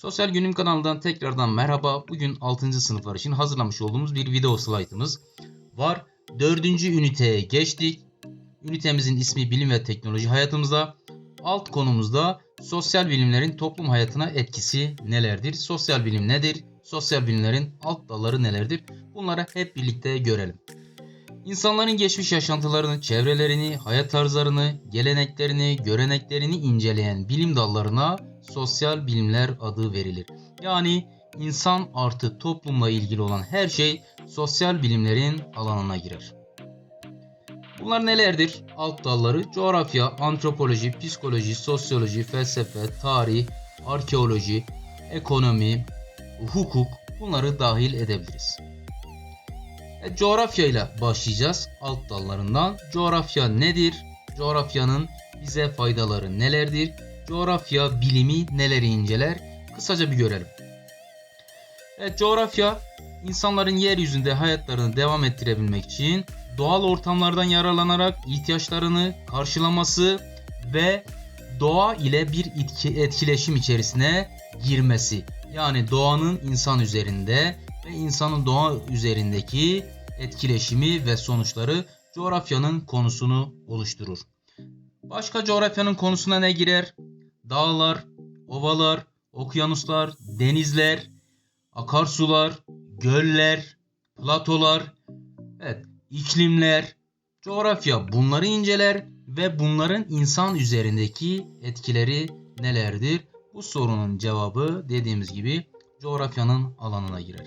Sosyal Günüm kanalından tekrardan merhaba. Bugün 6. sınıflar için hazırlamış olduğumuz bir video slaytımız var. 4. üniteye geçtik. Ünitemizin ismi Bilim ve Teknoloji hayatımızda. Alt konumuzda sosyal bilimlerin toplum hayatına etkisi nelerdir? Sosyal bilim nedir? Sosyal bilimlerin alt dalları nelerdir? Bunları hep birlikte görelim. İnsanların geçmiş yaşantılarını, çevrelerini, hayat tarzlarını, geleneklerini, göreneklerini inceleyen bilim dallarına sosyal bilimler adı verilir. Yani insan artı toplumla ilgili olan her şey sosyal bilimlerin alanına girer. Bunlar nelerdir? Alt dalları coğrafya, antropoloji, psikoloji, sosyoloji, felsefe, tarih, arkeoloji, ekonomi, hukuk bunları dahil edebiliriz. E, coğrafya ile başlayacağız alt dallarından. Coğrafya nedir? Coğrafyanın bize faydaları nelerdir? Coğrafya bilimi neleri inceler? Kısaca bir görelim. Evet, coğrafya insanların yeryüzünde hayatlarını devam ettirebilmek için doğal ortamlardan yararlanarak ihtiyaçlarını karşılaması ve doğa ile bir etkileşim içerisine girmesi. Yani doğanın insan üzerinde ve insanın doğa üzerindeki etkileşimi ve sonuçları coğrafyanın konusunu oluşturur. Başka coğrafyanın konusuna ne girer? Dağlar, ovalar, okyanuslar, denizler, akarsular, göller, platolar, evet, iklimler, coğrafya bunları inceler ve bunların insan üzerindeki etkileri nelerdir? Bu sorunun cevabı dediğimiz gibi coğrafyanın alanına girer.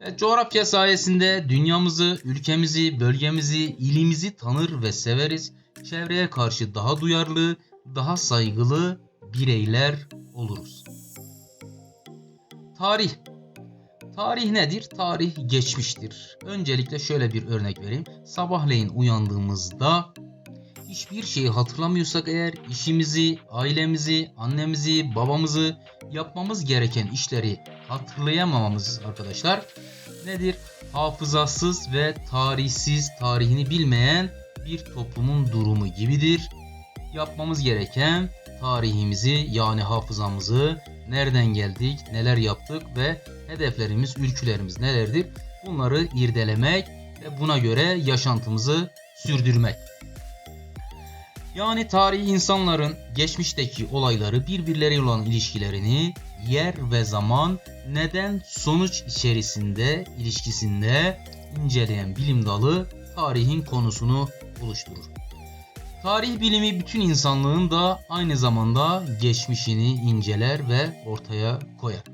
Evet, coğrafya sayesinde dünyamızı, ülkemizi, bölgemizi, ilimizi tanır ve severiz. Çevreye karşı daha duyarlı, daha saygılı bireyler oluruz. Tarih. Tarih nedir? Tarih geçmiştir. Öncelikle şöyle bir örnek vereyim. Sabahleyin uyandığımızda hiçbir şeyi hatırlamıyorsak eğer işimizi, ailemizi, annemizi, babamızı yapmamız gereken işleri hatırlayamamamız arkadaşlar nedir? Hafızasız ve tarihsiz, tarihini bilmeyen bir toplumun durumu gibidir. Yapmamız gereken tarihimizi yani hafızamızı, nereden geldik, neler yaptık ve hedeflerimiz, ülkülerimiz nelerdir? Bunları irdelemek ve buna göre yaşantımızı sürdürmek. Yani tarih insanların geçmişteki olayları birbirleriyle olan ilişkilerini yer ve zaman neden sonuç içerisinde ilişkisinde inceleyen bilim dalı tarihin konusunu oluşturur. Tarih bilimi bütün insanlığın da aynı zamanda geçmişini inceler ve ortaya koyar.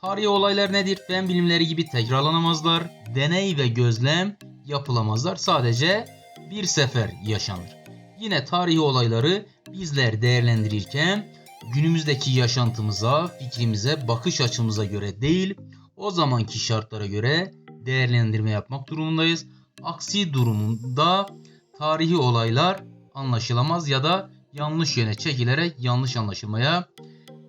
Tarihi olaylar nedir? Fen bilimleri gibi tekrarlanamazlar. Deney ve gözlem yapılamazlar. Sadece bir sefer yaşanır. Yine tarihi olayları bizler değerlendirirken günümüzdeki yaşantımıza, fikrimize, bakış açımıza göre değil, o zamanki şartlara göre değerlendirme yapmak durumundayız. Aksi durumunda tarihi olaylar anlaşılamaz ya da yanlış yöne çekilerek yanlış anlaşılmaya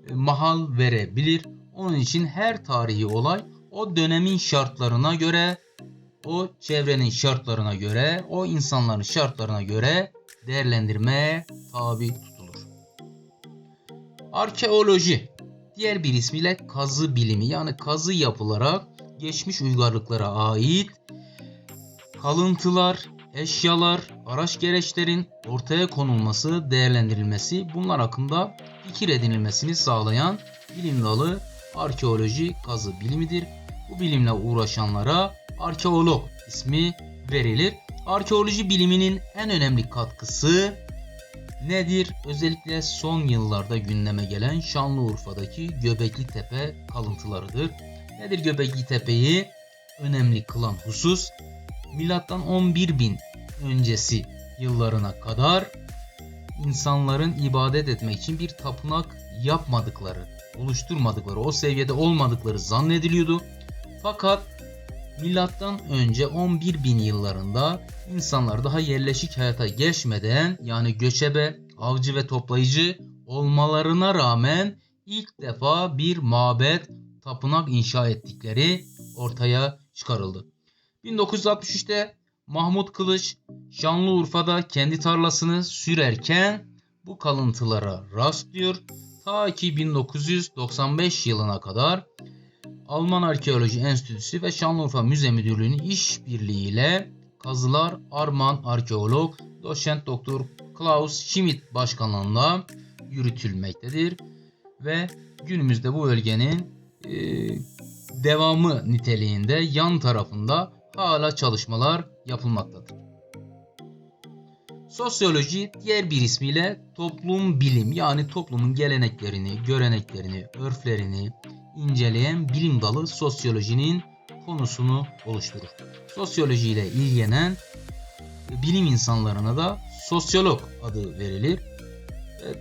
e, mahal verebilir. Onun için her tarihi olay o dönemin şartlarına göre, o çevrenin şartlarına göre, o insanların şartlarına göre değerlendirmeye tabi tutulur. Arkeoloji diğer bir ismiyle kazı bilimi yani kazı yapılarak geçmiş uygarlıklara ait kalıntılar, eşyalar, araç gereçlerin ortaya konulması, değerlendirilmesi, bunlar hakkında fikir edinilmesini sağlayan bilim dalı arkeoloji kazı bilimidir. Bu bilimle uğraşanlara arkeolog ismi verilir. Arkeoloji biliminin en önemli katkısı nedir? Özellikle son yıllarda gündeme gelen Şanlıurfa'daki Göbekli Tepe kalıntılarıdır. Nedir Göbekli Tepe'yi önemli kılan husus? Milattan 11.000 öncesi yıllarına kadar insanların ibadet etmek için bir tapınak yapmadıkları, oluşturmadıkları, o seviyede olmadıkları zannediliyordu. Fakat milattan önce 11 bin yıllarında insanlar daha yerleşik hayata geçmeden yani göçebe, avcı ve toplayıcı olmalarına rağmen ilk defa bir mabet, tapınak inşa ettikleri ortaya çıkarıldı. 1963'te Mahmut Kılıç Şanlıurfa'da kendi tarlasını sürerken bu kalıntılara rastlıyor ta ki 1995 yılına kadar Alman Arkeoloji Enstitüsü ve Şanlıurfa Müze Müdürlüğü'nün işbirliğiyle kazılar Arman arkeolog doçent doktor Klaus Schmidt başkanlığında yürütülmektedir ve günümüzde bu bölgenin e, devamı niteliğinde yan tarafında hala çalışmalar yapılmaktadır. Sosyoloji diğer bir ismiyle toplum bilim yani toplumun geleneklerini, göreneklerini, örflerini inceleyen bilim dalı sosyolojinin konusunu oluşturur. Sosyoloji ile ilgilenen bilim insanlarına da sosyolog adı verilir.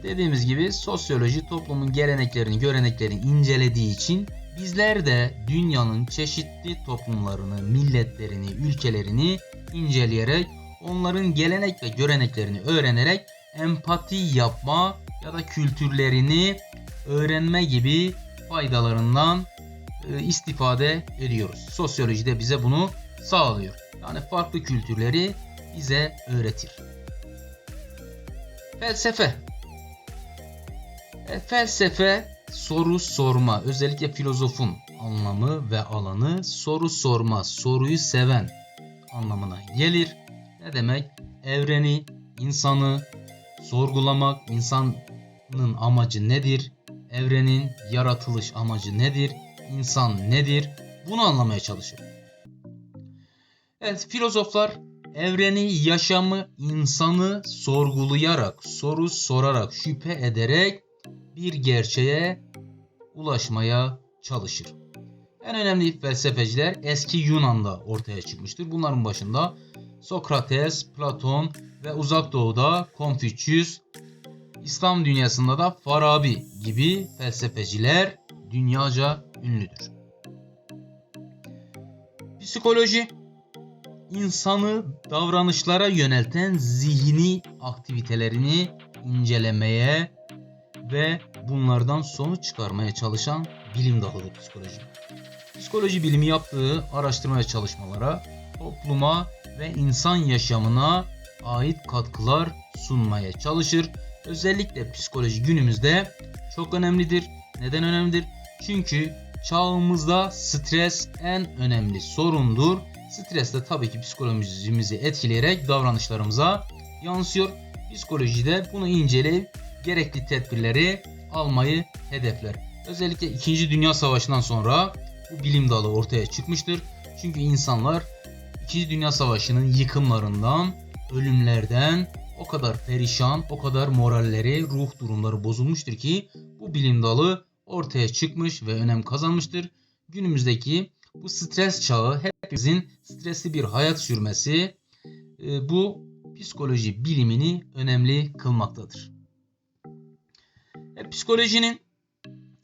Dediğimiz gibi sosyoloji toplumun geleneklerini, göreneklerini incelediği için bizler de dünyanın çeşitli toplumlarını, milletlerini, ülkelerini inceleyerek onların gelenek ve göreneklerini öğrenerek empati yapma ya da kültürlerini öğrenme gibi faydalarından e, istifade ediyoruz. Sosyoloji de bize bunu sağlıyor. Yani farklı kültürleri bize öğretir. Felsefe. E, felsefe soru sorma, özellikle filozofun anlamı ve alanı soru sorma, soruyu seven anlamına gelir. Ne demek? Evreni, insanı sorgulamak, insanın amacı nedir? Evrenin yaratılış amacı nedir? İnsan nedir? Bunu anlamaya çalışır. Evet, filozoflar evreni, yaşamı, insanı sorgulayarak, soru sorarak, şüphe ederek bir gerçeğe ulaşmaya çalışır. En önemli felsefeciler eski Yunan'da ortaya çıkmıştır. Bunların başında Sokrates, Platon ve Uzak Doğu'da Konfüçyüs, İslam dünyasında da Farabi gibi felsefeciler dünyaca ünlüdür. Psikoloji insanı davranışlara yönelten zihni aktivitelerini incelemeye ve bunlardan sonuç çıkarmaya çalışan bilim dalıdır psikoloji. Psikoloji bilimi yaptığı araştırma ve çalışmalara topluma ve insan yaşamına ait katkılar sunmaya çalışır. Özellikle psikoloji günümüzde çok önemlidir. Neden önemlidir? Çünkü çağımızda stres en önemli sorundur. Stres de tabii ki psikolojimizi etkileyerek davranışlarımıza yansıyor. Psikolojide bunu inceleyip gerekli tedbirleri almayı hedefler. Özellikle 2. Dünya Savaşı'ndan sonra bu bilim dalı ortaya çıkmıştır. Çünkü insanlar 2. Dünya Savaşı'nın yıkımlarından, ölümlerden o kadar perişan, o kadar moralleri, ruh durumları bozulmuştur ki bu bilim dalı ortaya çıkmış ve önem kazanmıştır. Günümüzdeki bu stres çağı hepimizin stresli bir hayat sürmesi e, bu psikoloji bilimini önemli kılmaktadır. E, psikolojinin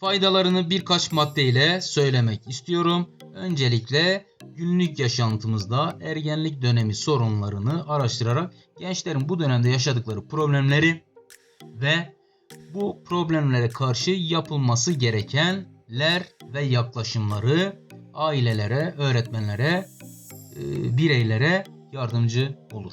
faydalarını birkaç maddeyle söylemek istiyorum. Öncelikle günlük yaşantımızda ergenlik dönemi sorunlarını araştırarak gençlerin bu dönemde yaşadıkları problemleri ve bu problemlere karşı yapılması gerekenler ve yaklaşımları ailelere, öğretmenlere, e, bireylere yardımcı olur.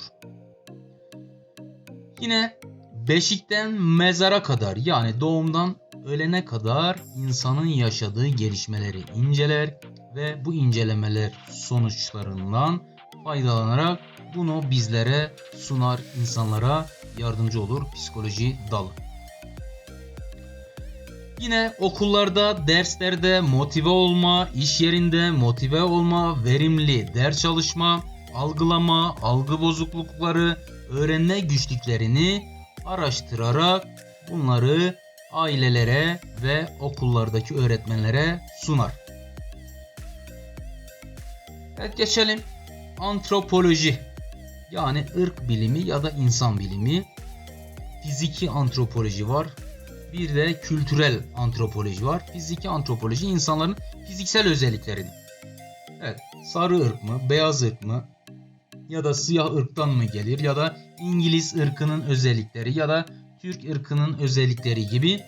Yine beşikten mezara kadar yani doğumdan ölene kadar insanın yaşadığı gelişmeleri inceler ve bu incelemeler sonuçlarından faydalanarak bunu bizlere sunar, insanlara yardımcı olur psikoloji dalı. Yine okullarda, derslerde motive olma, iş yerinde motive olma, verimli ders çalışma, algılama, algı bozuklukları, öğrenme güçlüklerini araştırarak bunları ailelere ve okullardaki öğretmenlere sunar. Evet geçelim. Antropoloji yani ırk bilimi ya da insan bilimi. Fiziki antropoloji var. Bir de kültürel antropoloji var. Fiziki antropoloji insanların fiziksel özelliklerini. Evet, sarı ırk mı, beyaz ırk mı ya da siyah ırktan mı gelir ya da İngiliz ırkının özellikleri ya da Türk ırkının özellikleri gibi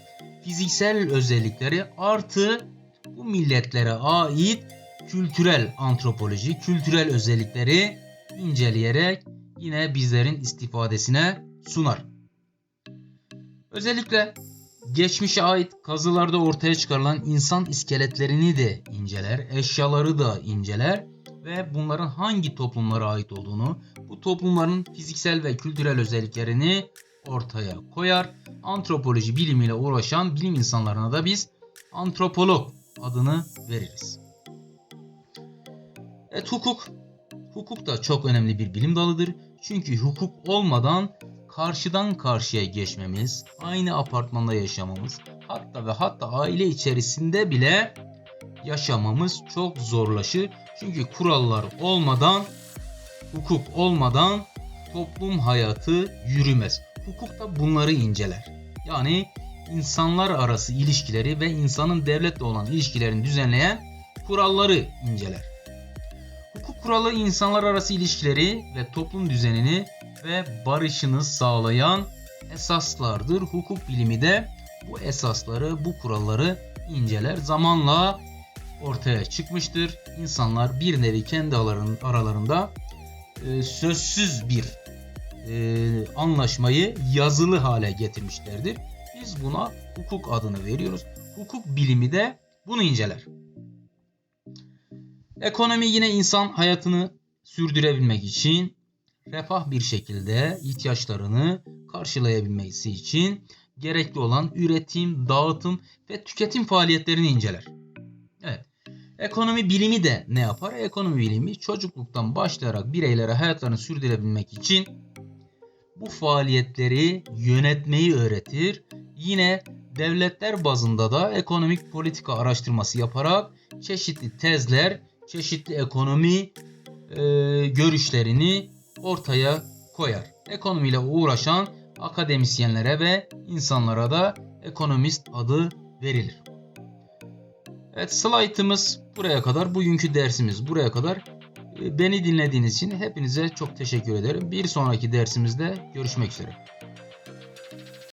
fiziksel özellikleri artı bu milletlere ait kültürel antropoloji, kültürel özellikleri inceleyerek yine bizlerin istifadesine sunar. Özellikle Geçmişe ait kazılarda ortaya çıkarılan insan iskeletlerini de inceler, eşyaları da inceler ve bunların hangi toplumlara ait olduğunu, bu toplumların fiziksel ve kültürel özelliklerini ortaya koyar. Antropoloji bilimiyle uğraşan bilim insanlarına da biz antropolog adını veririz. Evet hukuk. Hukuk da çok önemli bir bilim dalıdır. Çünkü hukuk olmadan karşıdan karşıya geçmemiz, aynı apartmanda yaşamamız, hatta ve hatta aile içerisinde bile yaşamamız çok zorlaşır. Çünkü kurallar olmadan, hukuk olmadan toplum hayatı yürümez. Hukuk da bunları inceler. Yani insanlar arası ilişkileri ve insanın devletle olan ilişkilerini düzenleyen kuralları inceler. Hukuk kuralı insanlar arası ilişkileri ve toplum düzenini ve barışını sağlayan esaslardır. Hukuk bilimi de bu esasları, bu kuralları inceler. Zamanla ortaya çıkmıştır. İnsanlar bir nevi kendi araların- aralarında e, sözsüz bir e, anlaşmayı yazılı hale getirmişlerdir. Biz buna hukuk adını veriyoruz. Hukuk bilimi de bunu inceler. Ekonomi yine insan hayatını sürdürebilmek için refah bir şekilde ihtiyaçlarını karşılayabilmesi için gerekli olan üretim, dağıtım ve tüketim faaliyetlerini inceler. Ekonomi bilimi de ne yapar? Ekonomi bilimi çocukluktan başlayarak bireylere hayatlarını sürdürebilmek için bu faaliyetleri yönetmeyi öğretir. Yine devletler bazında da ekonomik politika araştırması yaparak çeşitli tezler, çeşitli ekonomi e, görüşlerini ortaya koyar. Ekonomiyle uğraşan akademisyenlere ve insanlara da ekonomist adı verilir. Evet slaytımız buraya kadar. Bugünkü dersimiz buraya kadar. E, Beni dinlediğiniz için hepinize çok teşekkür ederim. Bir sonraki dersimizde görüşmek üzere.